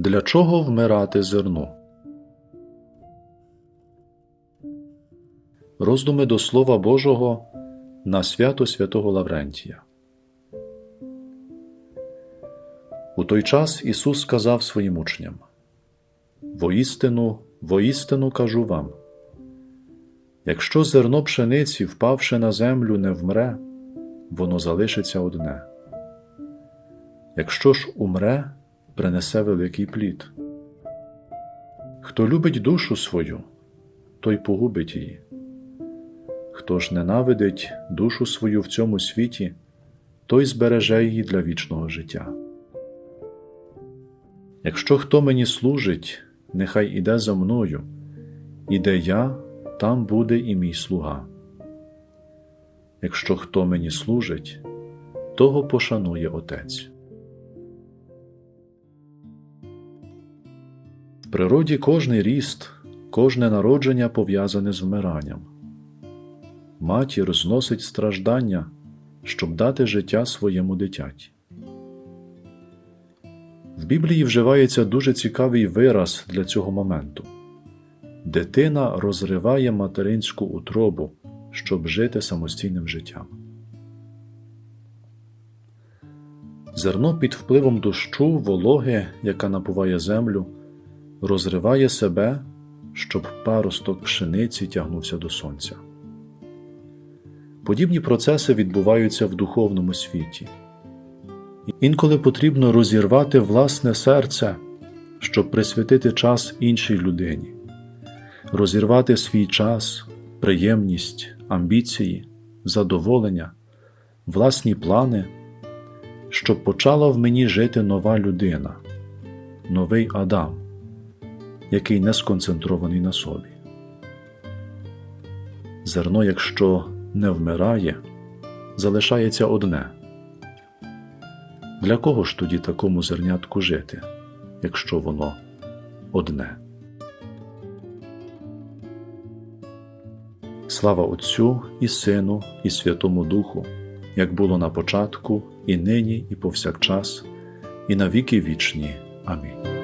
Для чого вмирати зерну? Роздуми до Слова Божого на свято святого Лаврентія. У той час Ісус сказав своїм учням: Воістину, воістину кажу вам, якщо зерно пшениці, впавши на землю, не вмре, воно залишиться одне. Якщо ж умре, принесе великий плід. Хто любить душу свою, той погубить її. Хто ж ненавидить душу свою в цьому світі, той збереже її для вічного життя. Якщо хто мені служить, нехай іде за мною, і де я, там буде і мій слуга. Якщо хто мені служить, того пошанує Отець. В природі кожний ріст, кожне народження пов'язане з вмиранням. Матір зносить страждання, щоб дати життя своєму дитяті. В Біблії вживається дуже цікавий вираз для цього моменту дитина розриває материнську утробу, щоб жити самостійним життям. Зерно під впливом дощу, вологи, яка напуває землю, розриває себе, щоб паросток пшениці тягнувся до сонця. Подібні процеси відбуваються в духовному світі. Інколи потрібно розірвати власне серце, щоб присвятити час іншій людині, розірвати свій час, приємність, амбіції, задоволення, власні плани, щоб почала в мені жити нова людина, новий Адам, який не сконцентрований на собі. Зерно, якщо не вмирає, залишається одне. Для кого ж тоді такому зернятку жити, якщо воно одне? Слава Отцю і Сину, і Святому Духу, як було на початку, і нині, і повсякчас, і на віки вічні. Амінь.